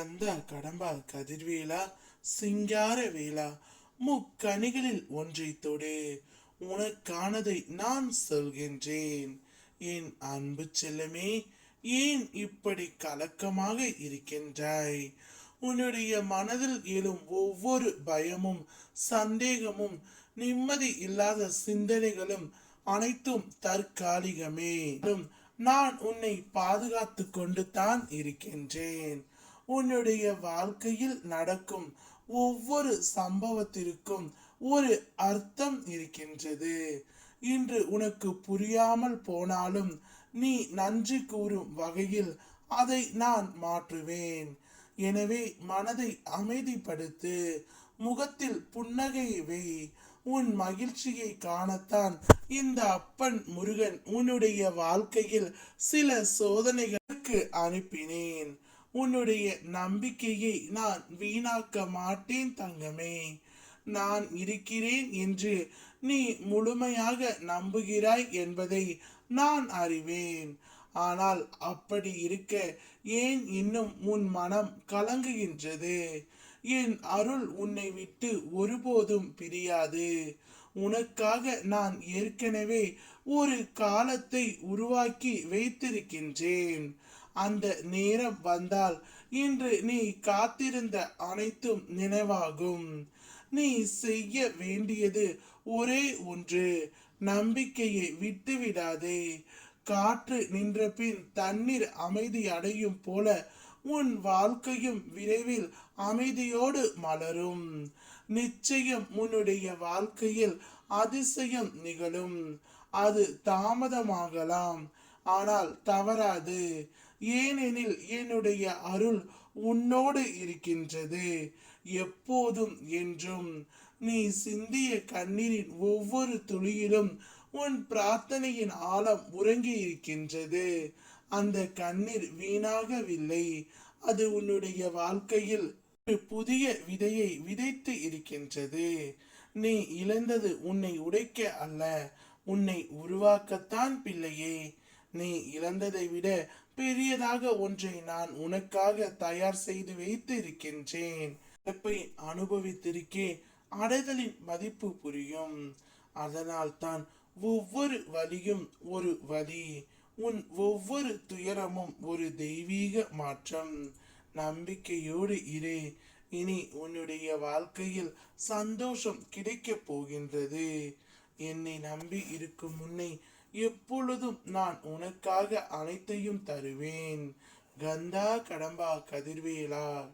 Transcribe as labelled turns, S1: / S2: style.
S1: அந்த கடம்பா கதிர்வேலா சிங்கார வேலா முக்கணிகளில் ஒன்றை தொடு. உனக்கானதை நான் சொல்கின்றேன். என் அன்பு செல்லமே ஏன் இப்படி கலக்கமாக இருக்கின்றாய்? உன்னுடைய மனதில் எழும் ஒவ்வொரு பயமும் சந்தேகமும் நிம்மதி இல்லாத சிந்தனைகளும் அனைத்தும் தற்காலிகமே. நான் உன்னை பாதுகாத்து கொண்டு தான் இருக்கின்றேன். உன்னுடைய வாழ்க்கையில் நடக்கும் ஒவ்வொரு சம்பவத்திற்கும் ஒரு அர்த்தம் இருக்கின்றது. இன்று உனக்கு புரியாமல் போனாலும் நீ நன்றி கூறும் வகையில் அதை நான் மாற்றுவேன். எனவே மனதை அமைதிப்படுத்து முகத்தில் புன்னகை வை. உன் மகிழ்ச்சியை காணத்தான் இந்த அப்பன் முருகன் உன்னுடைய வாழ்க்கையில் சில சோதனைகளுக்கு அனுப்பினேன். உன்னுடைய நம்பிக்கையை நான் வீணாக்க மாட்டேன் தங்கமே. நான் இருக்கிறேன் என்று நீ முழுமையாக நம்புகிறாய் என்பதை நான் அறிவேன். ஆனால் அப்படி இருக்க ஏன் இன்னும் உன் மனம் கலங்குகின்றது? என் அருள் உன்னை விட்டு ஒருபோதும் பிரியாது. உனக்காக நான் ஏற்கனவே ஒரு காலத்தை உருவாக்கி வைத்திருக்கின்றேன். அந்த நேரம் வந்தால் இன்று நீ காத்திருந்த அனைத்தும் நினைவாகும். நீ செய்ய வேண்டியது ஒரே ஒன்று நம்பிக்கையை விட்டுவிடாதே. காற்று நின்ற பின் தண்ணீர் அமைதி அடையும் போல உன் வாழ்க்கையும் விரைவில் அமைதியோடு மலரும். நிச்சயம் உன்னுடைய வாழ்க்கையில் அதிசயம் நிகழும். அது தாமதமாகலாம் ஆனால் தவறாது. ஏனெனில் என்னுடைய அருள் உன்னோடு இருக்கின்றது. எப்போதும் என்றும் நீ சிந்திய கண்ணீரின் ஒவ்வொரு துளியிலும் உன் பிரார்த்தனையின் ஆழம் உறங்கி இருக்கின்றது. அந்த கண்ணீர் வீணாகவில்லை. அது உன்னுடைய வாழ்க்கையில் ஒரு புதிய விதையை விதைத்து இருக்கின்றது. நீ இழந்தது உன்னை உடைக்க அல்ல. உன்னை உருவாக்கத்தான் பிள்ளையே. நீ இழந்ததை விட பெரியதாக ஒன்றை நான் உனக்காக தயார் செய்து வைத்து இருக்கின்றேன் இழப்பை அனுபவித்திருக்கே அடைதலின் மதிப்பு புரியும். அதனால் தான் ஒவ்வொரு வலியும் ஒரு வலி. உன் ஒவ்வொரு துயரமும் ஒரு தெய்வீக மாற்றம். நம்பிக்கையோடு இரு. இனி உன்னுடைய வாழ்க்கையில் சந்தோஷம் கிடைக்கப் போகின்றது. என்னை நம்பி இருக்கும் முன்னை எப்பொழுதும் நான் உனக்காக அனைத்தையும் தருவேன். கந்தா கடம்பா கதிர்வேலா.